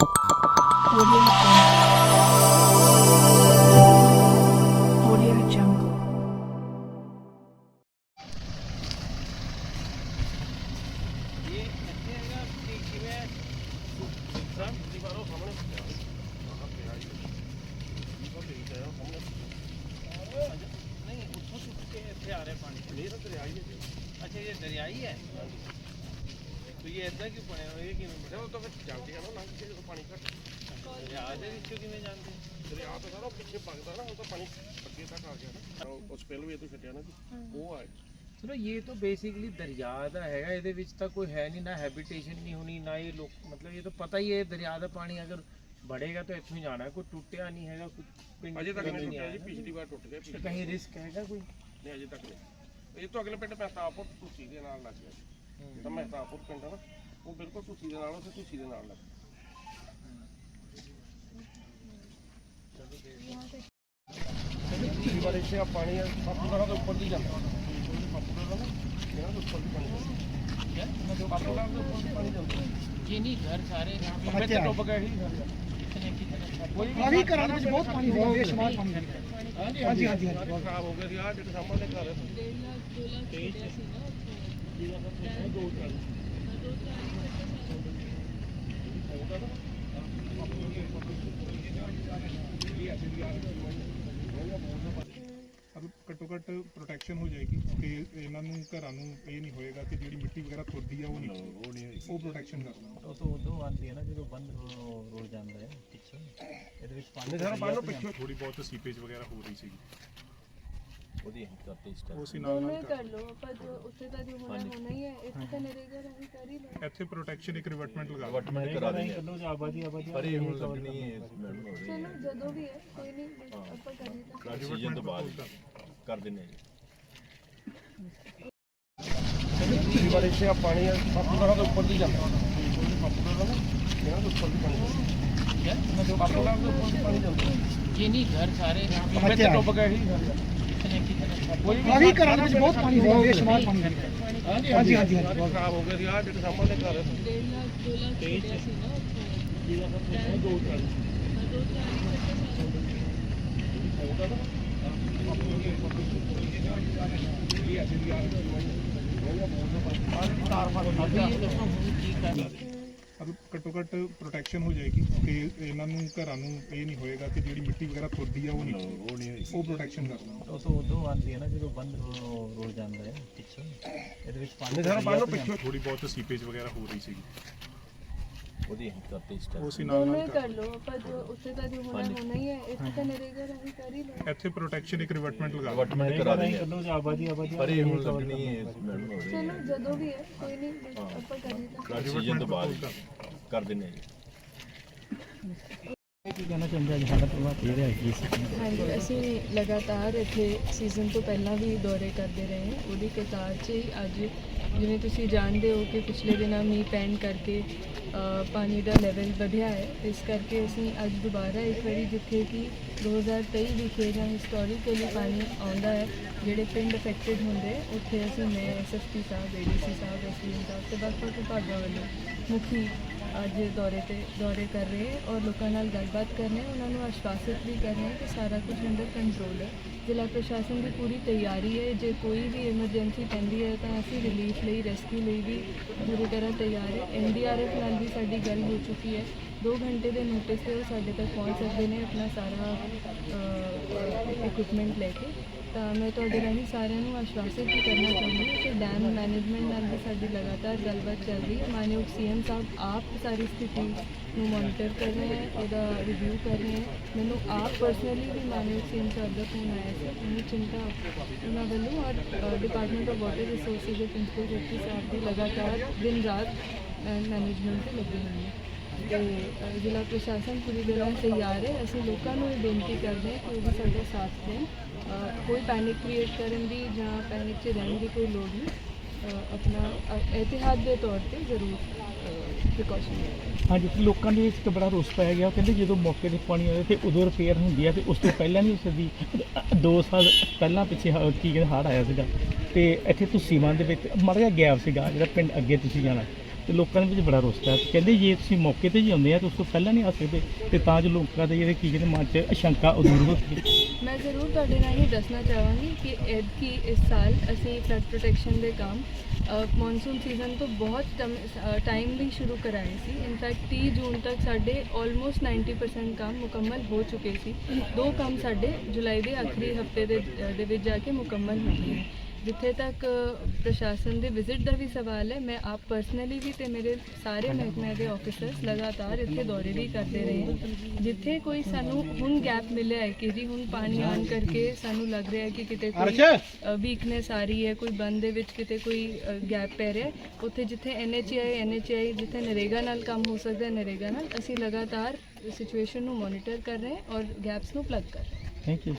Audio Audio Jungle. ਇਹ ਇੱਥੇ ਹੈਗਾ ਕਿ ਕਿਵੇਂ ਸਭ ਦੀਵਾਰੋਂ ਸਾਹਮਣੇ ਪਿਆ ਤੁਸੀਂ ਇਦਾਂ ਕਿਉਂ ਬਣਿਆ ਹੋਇਆ ਕਿਵੇਂ ਬਣਿਆ ਉਹ ਤਾਂ ਫਿਰ ਜਾਂਦੇ ਆ ਨਾ ਲੰਘ ਕੇ ਜਦੋਂ ਪਾਣੀ ਘੱਟ ਦਰਿਆ ਦੇ ਵਿੱਚੋਂ ਕਿਵੇਂ ਜਾਂਦੇ? ਦਰਿਆ ਤਾਂ ਸਾਰਾ ਪਿੱਛੇ ਵਗਦਾ ਨਾ ਉਹ ਤਾਂ ਪਾਣੀ ਅੱਗੇ ਤੱਕ ਆ ਗਿਆ ਨਾ। ਉਸ ਪਹਿਲ ਵੀ ਇਹ ਤੋਂ ਛੱਡਿਆ ਨਾ ਜੀ। ਉਹ ਆ ਸੁਣੋ ਇਹ ਤਾਂ ਬੇਸਿਕਲੀ ਦਰਿਆ ਦਾ ਹੈਗਾ ਇਹਦੇ ਵਿੱਚ ਤਾਂ ਕੋਈ ਹੈ ਨਹੀਂ ਨਾ ਹੈਬਿਟੇਸ਼ਨ ਨਹੀਂ ਹੋਣੀ ਨਾ ਇਹ ਲੋਕ ਮਤਲਬ ਇਹ ਤਾਂ ਪਤਾ ਹੀ ਹੈ ਦਰਿਆ ਦਾ ਪਾਣੀ ਅਗਰ बढ़ेगा तो इतना जाना है कोई टूटा नहीं है कुछ अजय तक नहीं टूटा जी पिछली बार टूट गया कहीं रिस्क है कोई नहीं अजय तक नहीं ये तो अगले पिंड पैसा आपको टूटी के नाल लग गया ਤੁਸੀਂ ਦੇ ਨਾਲ ਲੱਗ ਗਿਆ ਜਿਹੜਾ ਮਹਿਤਾਬਪੁਰ ਪਿੰਡ ਹੈ ਨਾ ਉਹ ਬਿਲਕੁਲ ਤੁਸੀਂ ਦੇ ਨਾਲ ਉੱਥੇ ਤੁਸੀਂ ਦੇ ਨਾਲ ਲੱਗ ਗਿਆ ਪਿਛਲੀ ਵਾਰ ਇੱਥੇ ਆ ਪਾਣੀ ਪਾਪੂਲਰਾਂ ਦੇ ਉੱਪਰ ਦੀ ਜਾਂਦਾ ਪਾਪੂਲਰਾਂ ਦਾ ਇਹਨਾਂ ਦੇ ਉੱਪਰ ਦੀ ਪਾਣੀ ਜਾਂਦਾ ਪਾਪੂਲਰਾਂ ਦੇ ਉੱਪਰ ਦੀ ਪਾਣੀ ਜਾਂਦਾ ये नहीं घर सारे ਵਿੱਚ ਡੁੱਬ ਗਏ ਸੀ ਕੋਈ ਵੀ ਆਹੀ ਘਰਾਂ ਦੇ ਵਿੱਚ ਬਹੁਤ ਪਾਣੀ ਹੋਇਆ ਬੇਸ਼ੁਮਾਰ ਪਾਣੀ ਹੈ ਹਾਂਜੀ ਹਾਂਜੀ ਹਾਂਜੀ ਖਰਾਬ ਹੋ ਗਿਆ ਸੀ ਆ ਜਿਹੜੇ ਸਾਹਮਣੇ ਘਰ ਅਬ ਘੱਟੋ ਘੱਟ ਪ੍ਰੋਟੈਕਸ਼ਨ ਹੋ ਜਾਏਗੀ ਕਿ ਇਹਨਾਂ ਨੂੰ ਘਰਾਂ ਨੂੰ ਇਹ ਨਹੀਂ ਹੋਏਗਾ ਕਿ ਜਿਹੜੀ ਮਿੱਟੀ ਵਗੈਰਾ ਤੁਰਦੀ ਆ ਉਹ ਨਹੀਂ ਉਹ ਨਹੀਂ ਉਹ ਪ੍ਰੋਟੈਕਸ਼ਨ ਕਰਨਾ ਉਹ ਤਾਂ ਉਦੋਂ ਆਉਂਦੀ ਹੈ ਨਾ ਜਦੋਂ ਬੰਦ ਰੁੜ ਜਾਂਦਾ ਹੈ ਪਿੱਛੇ ਇਹਦੇ ਵਿੱਚ ਪਾਣੀ ਸਾਰਾ ਪਾਣੀ ਪਿੱਛੇ ਥੋੜੀ ਬਹੁਤ ਸੀਪੇਜ ਵਗੈਰਾ ਹੋ ਰਹੀ ਸੀ ਉਹਦੀ ਅਸੀਂ ਕਰਤੇ ਸਟਾਰਟ ਉਸੇ ਨਾਲ ਨਾਲ ਦੋਨੋਂ ਹੀ ਕਰ ਲਓ ਆਪਾਂ ਜੋ ਉੱਥੇ ਤਾਂ ਜੋ ਹੋਣਾ ਹੋਣਾ ਹੀ ਹੈ ਇੱਥੇ ਤਾਂ ਨਰੇਗਾ ਰਾਹੀਂ ਕਰ ਹੀ ਲਓ। ਕਰ- ਇੱਥੇ ਪ੍ਰੋਟੈਕਸ਼ਨ ਇੱਕ ਰਿਵਟਮੈਂਟ ਲਗਾ ਦਿਓ। ਵਟਮੈਨ ਕਰਾ ਦੇਣੀ ਹੈ ਜੀ ਆਬਾਦੀ ਆਬਾਦੀ ਪਰ ਇਹ ਹੁਣ ਲੱਗਣੀ ਹੈ ਮੈਡਮ ਹੋ ਰਹੀ ਚਲੋ ਹੈ ਜਦੋਂ ਵੀ ਹੈ ਕੋਈ ਨਹੀਂ ਬਸ ਆਪਾਂ ਕਰ ਹੀ ਲਓ ਸੀਜ਼ਨ ਤੋਂ ਬਾਅਦ ਕਰ ਦਿੰਦੇ ਹਾਂ ਜੀ। ਪਿਛਲੀ ਵਾਰ ਇੱਥੇ ਆ ਪਾਣੀ ਆ ਸਭ ਤੋਂ ਪਹਿਲਾਂ ਤਾਂ ਉੱਪਰ ਦੀ ਜਾਂਦਾ ਇਹਨਾਂ ਤੋਂ ਉੱਪਰ ਦੀ ਪਾਣੀ ਜਾਂਦਾ। ਪਾਪੂਲਰ ਤੋਂ ਉੱਪਰ ਦੀ ਪਾਣੀ। ਜਾਂਦਾ। ਇਹ ਨਹੀਂ ਘਰ ਸਾਰੇ ਡੁੱਬ ਗਏ ਸੀ। ਕੋਈ ਵੀ ਆਹੀ ਘਰਾਂ ਦੇ ਵਿੱਚ ਬਹੁਤ ਪਾਣੀ ਹੋਇਆ ਬੇਸ਼ੁਮਾਰ ਪਾਣੀ ਹੈ ਹਾਂਜੀ ਹਾਂਜੀ ਹਾਂਜੀ ਹਾਂਜੀ ਖਰਾਬ ਹੋ ਗਿਆ ਸੀ ਆ ਜਿਹੜੇ ਸਾਹਮਣੇ ਘਰ ਡੇਢ ਲੱਖ ਦੋ ਲੱਖ ਛੱਡਿਆ ਸੀ ਨਾ ਅਬ ਘੱਟੋ ਘੱਟ ਪ੍ਰੋਟੈਕਸ਼ਨ ਹੋ ਜਾਏਗੀ ਕਿ ਇਹਨਾਂ ਨੂੰ ਘਰਾਂ ਨੂੰ ਇਹ ਨਹੀਂ ਹੋਏਗਾ ਕਿ ਜਿਹੜੀ ਮਿੱਟੀ ਵਗੈਰਾ ਤੁਰਦੀ ਆ ਉਹ ਨਹੀਂ ਉਹ ਨਹੀਂ ਉਹ ਪ੍ਰੋਟੈਕਸ਼ਨ ਕਰਨਾ ਉਹ ਤਾਂ ਉਦੋਂ ਆਉਂਦੀ ਹੈ ਨਾ ਜਦੋਂ ਬੰਦ ਰੁੜ ਜਾਂਦਾ ਹੈ ਪਿੱਛੇ। ਇਹਦੇ ਵਿੱਚ ਪਾਣੀ ਸਾਰਾ ਪਾਣੀ ਪਿੱਛੇ ਥੋੜੀ ਬਹੁਤ ਸੀਪੇਜ ਵਗੈਰਾ ਹੋ ਰਹੀ ਸੀ ਉਹਦੀ ਕਰਤੇ ਉਹ ਅਸੀਂ ਨਾਲ ਦੋਵੇਂ ਨਾਲ ਕਰ ਲਓ ਪਰ ਜੋ ਉੱਥੇ ਤਾਂ ਜੋ ਹੋਣਾ ਹੋਣਾ ਹੀ ਹੈ ਇੱਥੇ ਤਾਂ ਨਰੇਗਾ ਰਾਹੀਂ ਕਰ ਹੀ ਲਓ ਇੱਥੇ ਪ੍ਰੋਟੈਕਸ਼ਨ ਇੱਕ ਰਿਵਰਟਮੈਂਟ ਲਗਾ ਦਿਓ। ਮੈਂ ਕਰਾ ਦੇਂਗੇ ਆਬਾਦੀ ਆਬਾਦੀ। ਪਰ ਇਹ ਹੁਣ ਲੱਗਣੀ ਹੈ ਚਲੋ ਜਦੋਂ ਵੀ ਹੈ ਕੋਈ ਨਹੀਂ ਬਸ ਆਪਾਂ ਕਰ ਹੀ ਲਵਾਂਗੇ ਸੀਜ਼ਨ ਤੋਂ ਬਾਅਦ ਕਰ ਦਿੰਦੇ ਕੀ ਕਹਿਣਾ ਚਾਹੁੰਦੇ ਅੱਜ ਸਾਡਾ ਪ੍ਰਭਾਵ ਇਹ ਰਿਹਾ ਕੀ ਸੀ ਹਾਂਜੀ ਅਸੀਂ ਲਗਾਤਾਰ ਇੱਥੇ ਸੀਜ਼ਨ ਤੋਂ ਪਹਿਲਾਂ ਵੀ ਦੌਰੇ ਕਰਦੇ ਰਹੇ ਹਾਂ। ਉਹਦੀ ਕਤਾਰ 'ਚ ਹੀ ਅੱਜ ਜਿਵੇਂ ਤੁਸੀਂ ਜਾਣਦੇ ਹੋ ਕਿ ਪਿਛਲੇ ਦਿਨਾਂ ਮੀਂਹ ਪੈਣ ਕਰਕੇ ਪਾਣੀ ਦਾ ਲੈਵਲ ਵਧਿਆ ਹੈ। ਇਸ ਕਰਕੇ ਅਸੀਂ ਅੱਜ ਦੁਬਾਰਾ ਇੱਕ ਵਾਰੀ ਜਿੱਥੇ ਕਿ 2023 ਵਿਖੇ ਜਾਂ ਹਿਸਟੋਰੀਕਲੀ ਪਾਣੀ ਆਉਂਦਾ ਹੈ, ਜਿਹੜੇ ਪਿੰਡ ਅਫੈਕਟਡ ਹੁੰਦੇ, ਉੱਥੇ ਅਸੀਂ ਮੈਂ ਐਸਐਸਪੀ ਸਾਹਿਬ ਏਡੀਸੀ ਸਾਹਿਬ ਐਸਡੀਐਮ ਸਾਹਿਬ ਤੇ ਵੱਖ-ਵੱਖ ਵਿਭਾਗਾਂ ਵੱਲੋਂ ਮੁਖੀ ਅੱਜ ਦੌਰੇ ਤੇ ਦੌਰੇ ਕਰ ਰਹੇ ਹੈ ਔਰ ਲੋਕਾਂ ਨਾਲ ਗੱਲਬਾਤ ਕਰ ਰਹੇ ਹੈ। ਉਹਨਾਂ ਨੂੰ ਆਸ਼ਵਾਸਿਤ ਵੀ ਕਰ ਰਹੇ ਹੈ ਕਿ ਸਾਰਾ ਕੁਝ ਅੰਡਰ ਕੰਟਰੋਲ ਹੈ। ਜ਼ਿਲ੍ਹਾ ਪ੍ਰਸ਼ਾਸਨ ਦੀ ਪੂਰੀ ਤਿਆਰੀ ਹੈ। ਜੇ ਕੋਈ ਵੀ ਐਮਰਜੈਂਸੀ ਪੈਂਦੀ ਹੈ ਤਾਂ ਅਸੀਂ ਰਿਲੀਫ ਲਈ ਰੈਸਕਿਊ ਲਈ ਵੀ ਪੂਰੀ ਤਰ੍ਹਾਂ ਤਿਆਰ ਹੈ। ਐਨਡੀਆਰਐਫ ਨਾਲ ਵੀ ਸਾਡੀ ਗੱਲ ਹੋ ਚੁੱਕੀ ਹੈ। 2 ਘੰਟੇ ਦੇ ਨੋਟਿਸ ਤੇ ਉਹ ਸਾਡੇ ਤੱਕ ਪਹੁੰਚ ਸਕਦੇ ਨੇ ਆਪਣਾ ਸਾਰਾ ਇਕਵਿਪਮੈਂਟ ਲੈ ਕੇ। ਤਾਂ ਮੈਂ ਤੁਹਾਡੇ ਰਾਹੀਂ ਸਾਰਿਆਂ ਨੂੰ ਆਸ਼ਵਾਸਿਤ ਵੀ ਕਰਨਾ ਚਾਹੁੰਦੀ ਹਾਂ ਕਿ ਡੈਮ ਮੈਨੇਜਮੈਂਟ ਨਾਲ ਵੀ ਸਾਡੀ ਲਗਾਤਾਰ ਗੱਲਬਾਤ ਚੱਲ ਰਹੀ ਹੈ। ਮਾਨਯੋਗ ਸੀਐਮ ਸਾਹਿਬ ਆਪ ਸਾਰੀ ਸਥਿਤੀ ਨੂੰ ਮੋਨੀਟਰ ਕਰ ਰਹੇ ਹੈ, ਉਹਦਾ ਰਿਵਿਊ ਕਰ ਰਹੇ ਹੈ। ਮੈਨੂੰ ਆਪ ਪਰਸਨਲੀ ਵੀ ਮਾਨਯੋਗ ਸੀਐਮ ਸਾਹਿਬ ਦਾ ਫੋਨ ਆਇਆ ਸੀ, ਮੈਨੂੰ ਚਿੰਤਾ ਉਹਨਾਂ ਵੱਲੋਂ ਔਰ ਡਿਪਾਰਟਮੈਂਟ ਆਫ ਵਾਟਰ ਰਿਸੋਰਸਿਸ ਦੇ ਪ੍ਰਿੰਸੀਪਲ ਸੈਕਟਰੀ ਸਾਹਿਬ ਦੀ ਲਗਾਤਾਰ ਦਿਨ ਰਾਤ ਮੈਨੇਜਮੈਂਟ ਤੇ ਲੱਗੇ ਹੋਏ ਨੇ ਤੇ ਜ਼ਿਲ੍ਹਾ ਪ੍ਰਸ਼ਾਸਨ ਪੂਰੀ ਤਰ੍ਹਾਂ ਤਿਆਰ ਹੈ। ਅਸੀਂ ਲੋਕਾਂ ਨੂੰ ਇਹ ਬੇਨਤੀ ਕਰਦੇ ਹਾਂ ਕਿ ਉਹ ਵੀ ਸਾਡਾ ਸਾਥ ਦੇਣ। ਕੋਈ ਪੈਨਿਕ ਕ੍ਰੀਏਟ ਕਰਨ ਦੀ ਜਾਂ ਪੈਨਿਕ 'ਚ ਰਹਿਣ ਦੀ ਕੋਈ ਲੋੜ ਨਹੀਂ। ਆਪਣਾ ਅ, ਦੇ ਤੌਰ ਤੇ ਜ਼ਰੂਰ ਪ੍ਰੀਕਾਸ਼ਨ ਹਾਂਜੀ ਤੇ ਲੋਕਾਂ ਦੇ ਵਿੱਚ ਇੱਕ ਬੜਾ ਰੋਸ ਪਾਇਆ ਗਿਆ। ਕਹਿੰਦੇ ਜਦੋਂ ਮੌਕੇ ਤੇ ਪਾਣੀ ਆਵੇ ਤੇ ਉਦੋਂ ਰਿਪੇਅਰ ਹੁੰਦੀ ਹੈ ਤੇ ਉਸ ਤੋਂ ਪਹਿਲਾਂ ਨਹੀਂ ਉਸ ਦੀ। 2 ਸਾਲ ਪਹਿਲਾਂ ਪਿੱਛੇ ਹ- ਕੀ ਕਹਿੰਦੇ ਹੜ ਆਇਆ ਸੀਗਾ। ਤੇ ਇੱਥੇ ਤੁਸੀਂ ਦੇ ਵਿੱਚ ਮਾੜਾ ਜਿਹਾ ਗੈਪ ਸੀਗਾ ਜਿਹੜਾ ਪਿੰਡ ਅੱਗੇ ਤੁਸੀਂ ਜਾਣਾ। ਤੇ ਲੋਕਾਂ ਦੇ ਵਿੱਚ ਬੜਾ ਰੋਸ ਹੈ। ਕਹਿੰਦੇ ਜੇ ਤੁਸੀਂ ਮੌਕੇ ਤੇ ਜੀ ਆਉਂਦੇ ਆ ਤਾਂ ਉਸ ਤੋਂ ਪਹਿਲਾਂ ਨਹੀਂ ਆ ਸਕਦੇ ਤੇ ਤਾਂ ਜੋ ਲੋਕਾਂ ਦੇ ਜਿਹੜੇ ਕੀ ਕਹਿੰਦੇ ਮਨ 'ਚ ਅਸ਼ੰਕਾ ਉਹ ਹੋ ਸਕੇ। ਮੈਂ ਜ਼ਰੂਰ ਤੁਹਾਡੇ ਨਾਲ ਇਹ ਦੱਸਣਾ ਚਾਹਾਂਗੀ ਕਿ ਐਤਕੀ ਇਸ ਸਾਲ ਅਸੀਂ ਫਲੱਡ ਪ੍ਰੋਟੈਕਸ਼ਨ ਦੇ ਕੰਮ ਮੌਨਸੂਨ ਸੀਜ਼ਨ ਤੋਂ ਬਹੁਤ ਟਾਈਮਲੀ ਸ਼ੁਰੂ ਕਰਾਏ ਸੀ। ਇਨਫੈਕਟ 30 ਜੂਨ ਤੱਕ ਸਾਡੇ ਆਲਮੋਸਟ 90% ਕੰਮ ਮੁਕੰਮਲ ਹੋ ਚੁੱਕੇ ਸੀ। ਦੋ ਕੰਮ ਸਾਡੇ ਜੁਲਾਈ ਦੇ ਆਖਰੀ ਹਫ਼ਤੇ ਦੇ ਦੇ ਵਿੱਚ ਜਾ ਕੇ ਮੁਕੰਮਲ ਹੋ ਗਏ ਜਿੱਥੇ ਤੱਕ ਪ੍ਰਸ਼ਾਸਨ ਦੇ ਵਿਜ਼ਿਟ ਦਾ ਵੀ ਸਵਾਲ ਹੈ ਮੈਂ ਆਪ ਪਰਸਨਲੀ ਵੀ ਤੇ ਮੇਰੇ ਸਾਰੇ ਮਹਿਕਮੇ ਦੇ ਆਫੀਸਰਸ ਲਗਾਤਾਰ ਇੱਥੇ ਦੌਰੇ ਵੀ ਕਰਦੇ ਰਹੇ ਹਾਂ। ਜਿੱਥੇ ਕੋਈ ਸਾਨੂੰ ਹੁਣ ਗੈਪ ਮਿਲਿਆ ਹੈ ਕਿ ਜੀ ਹੁਣ ਪਾਣੀ ਆਉਣ ਕਰਕੇ ਸਾਨੂੰ ਲੱਗ ਰਿਹਾ ਹੈ ਕਿ ਕਿਤੇ ਕੋਈ ਵੀਕਨੈਸ ਆ ਰਹੀ ਹੈ ਕੋਈ ਬੰਦ ਦੇ ਵਿੱਚ ਕਿਤੇ ਕੋਈ ਗੈਪ ਪੈ ਰਿਹਾ ਉੱਥੇ ਜਿੱਥੇ ਐਨਐਚਆਈ ਐਨਐਚਆਈ ਜਿੱਥੇ ਨਰੇਗਾ ਨਾਲ ਕੰਮ ਹੋ ਸਕਦਾ ਨਰੇਗਾ ਨਾਲ ਅਸੀਂ ਲਗਾਤਾਰ ਸਿਚੁਏਸ਼ਨ ਨੂੰ ਮੋਨੀਟਰ ਕਰ ਰਹੇ ਹਾਂ ਔਰ ਗੈਪਸ ਨੂੰ ਪਲੱਗ ਕਰ ਰਹੇ ਹਾਂ। Thank you